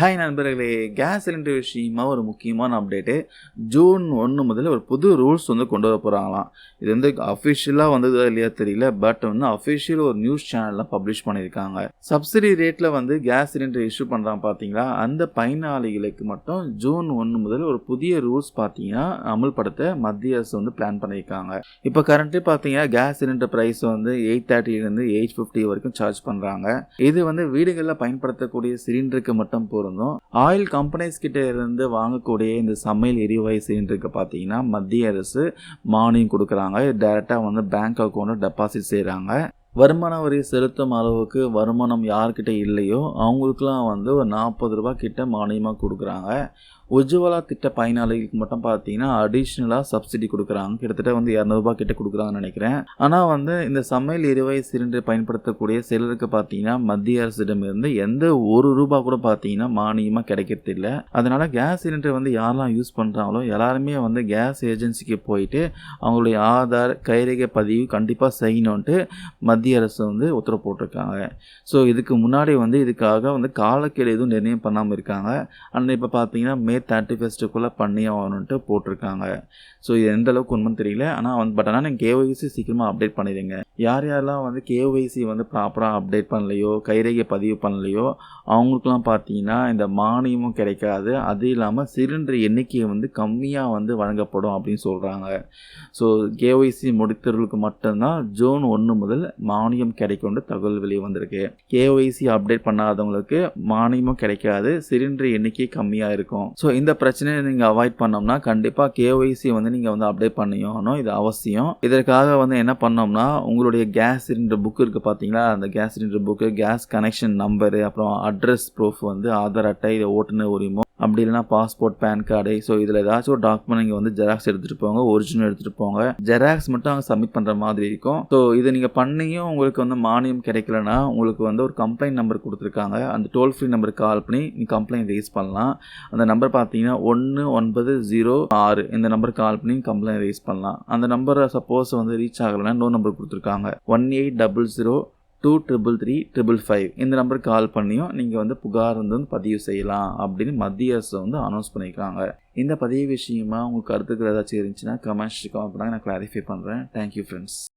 Hi நண்பர்களே gas cylinder விஷயமா ஒரு முக்கியமான அப்டேட்டு ஜூன் ஒன்று முதல்ல ஒரு புது ரூல்ஸ் வந்து கொண்டு வர போகிறாங்களாம் இது வந்து அஃபிஷியலாக வந்ததோ இல்லையா தெரியல பட் வந்து அஃபிஷியல் ஒரு நியூஸ் சேனலில் பப்ளிஷ் பண்ணியிருக்காங்க. சப்சிடி ரேட்டில் வந்து கேஸ் சிலிண்டர் இஷ்யூ பண்ணுறாங்க பார்த்தீங்களா அந்த பயனாளிகளுக்கு மட்டும் ஜூன் ஒன்று முதல் ஒரு புதிய ரூல்ஸ் பார்த்தீங்கன்னா அமல்படுத்த மத்திய அரசு வந்து பிளான் பண்ணியிருக்காங்க. இப்போ கரண்ட்டு பார்த்தீங்கன்னா கேஸ் சிலிண்டர் ப்ரைஸ் வந்து எயிட் தேர்ட்டிலேருந்து எயிட் ஃபிஃப்டி வரைக்கும் சார்ஜ் பண்ணுறாங்க இது வந்து வீடுகளில் பயன்படுத்தக்கூடிய சிலிண்டருக்கு மட்டும் இருந்தோம். ஆயில் கம்பெனிஸ் கிட்ட இருந்து வாங்கக்கூடிய இந்த சமையல் எரிவாயு சிலிண்டருக்கு பார்த்தீங்கன்னா மத்திய அரசு மானியம் கொடுக்குறாங்க. டேரெக்டாக வந்து பேங்க் அக்கௌண்ட்டில் டெபாசிட் செய்கிறாங்க வருமான வரி செலுத்தும் அளவுக்கு வருமானம் யார்கிட்ட இல்லையோ அவங்களுக்குலாம் வந்து ஒரு நாற்பது ரூபா கிட்ட மானியமாக கொடுக்குறாங்க. உஜ்வலா திட்ட பயனாளிகளுக்கு மட்டும் பார்த்தீங்கன்னா அடிஷ்னலாக சப்சிடி கொடுக்குறாங்க. கிட்டத்தட்ட வந்து இரநூறுபா கிட்ட கொடுக்குறாங்கன்னு நினைக்கிறேன். ஆனால் வந்து இந்த சமையல் எரிவாயு சிலிண்டர் பயன்படுத்தக்கூடிய சிலருக்கு பார்த்தீங்கன்னா மத்திய அரசிடமிருந்து எந்த ஒரு ரூபா கூட பார்த்தீங்கன்னா மானியமாக கிடைக்கிறது இல்லை. அதனால் கேஸ் சிலிண்டர் வந்து யாரெல்லாம் யூஸ் பண்ணுறாங்களோ எல்லாருமே வந்து கேஸ் ஏஜென்சிக்கு போயிட்டு அவங்களுடைய ஆதார் கைரேகை பதிவு கண்டிப்பாக செய்யணுன்ட்டு மத்திய அரசு வந்து உத்தரவு போட்டிருக்காங்க. ஸோ இதுக்கு முன்னாடி வந்து இதுக்காக வந்து காலக்கெடு எதுவும் நிர்ணயம் பண்ணாமல் இருக்காங்க. ஆனால் இப்போ பார்த்தீங்கன்னா மே தேர்ட்டி ஃபஸ்ட்டுக்குள்ளே பண்ணி ஆகணுன்ட்டு போட்டிருக்காங்க. ஸோ இது எந்த அளவுக்கு உண்மைன்னு தெரியல. ஆனால் வந்து பட் ஆனால் நீங்கள் கேஒய்சி சீக்கிரமாக அப்டேட் பண்ணிடுங்க. யார் யாரெல்லாம் வந்து கேஒய்சி வந்து ப்ராப்பராக அப்டேட் பண்ணலையோ கைரேகை பதிவு பண்ணலையோ அவங்களுக்குலாம் பார்த்தீங்கன்னா இந்த மானியமும் கிடைக்காது. அது இல்லாமல் சிலிண்டர் எண்ணிக்கையை வந்து கம்மியாக வந்து வழங்கப்படும் அப்படின்னு சொல்கிறாங்க ஸோ கேஒய்சி முடித்தவர்களுக்கு மட்டும்தான் ஜூன் ஒன்று முதல் மானியம் கிடைக்கும்னு தகவல் வெளியே வந்திருக்கு. கேஒய்சி அப்டேட் பண்ணாதவங்களுக்கு மானியமும் கிடைக்காது. சிலிண்டர் எண்ணிக்கை கம்மியாக இருக்கும். ஸோ இந்த பிரச்சனையை நீங்கள் அவாய்ட் பண்ணோம்னா கண்டிப்பாக கேஒய்சி வந்து நீங்கள் வந்து அப்டேட் பண்ணியாகணும். இது அவசியம். இதற்காக வந்து என்ன பண்ணோம்னா உங்களுடைய கேஸ் சிலிண்டர் புக் இருக்குது பார்த்தீங்களா அந்த gas cylinder book gas connection number அப்புறம் அட்ரஸ் ப்ரூஃப் வந்து ஆதார் அட்டை இதை ஓட்டுநர் உரிமம். அப்படி இல்லைனா பாஸ்போர்ட் பேன் கார்டு ஸோ இதில் ஏதாச்சும் ஒரு டாக்குமெண்ட் நீங்கள் வந்து ஜெராக்ஸ் எடுத்துகிட்டு போங்க ஒரிஜினல் எடுத்துகிட்டு போங்க. ஜெராக்ஸ் மட்டும் அங்கே சப்மிட் பண்ணுற மாதிரி இருக்கும். ஸோ இதை நீங்கள் பண்ணியும் உங்களுக்கு வந்து மானியம் கிடைக்கலனா உங்களுக்கு வந்து ஒரு கம்ப்ளைண்ட் நம்பர் கொடுத்துருக்காங்க. அந்த டோல் ஃப்ரீ நம்பருக்கு கால் பண்ணி நீங்கள் கம்ப்ளைண்ட் ரைஸ் பண்ணலாம். அந்த நம்பர் பார்த்தீங்கன்னா ஒன்று ஒன்பது ஜீரோ ஆறு. இந்த நம்பருக்கு கால் பண்ணி கம்ப்ளைண்ட் ரைஸ் பண்ணலாம். அந்த நம்பரை சப்போஸ் வந்து ரீச் ஆகலைன்னா இன்னொரு நம்பர் கொடுத்துருக்காங்க. One eight double zero two triple three triple five இந்த நம்பருக்கு கால் பண்ணியும் நீங்கள் வந்து புகார் வந்து பதிவு செய்யலாம் அப்படின்னு மத்திய அரசு வந்து அனௌன்ஸ் பண்ணியிருக்காங்க இந்த பதிவு விஷயமா உங்களுக்கு கருத்துக்கள் ஏதாச்சும் இருந்துச்சுன்னா கமெண்ட்ஸ் கமெண்ட் பண்ணாங்க. நான் கிளாரிஃபை பண்ணுறேன் தேங்க்யூ ஃப்ரெண்ட்ஸ்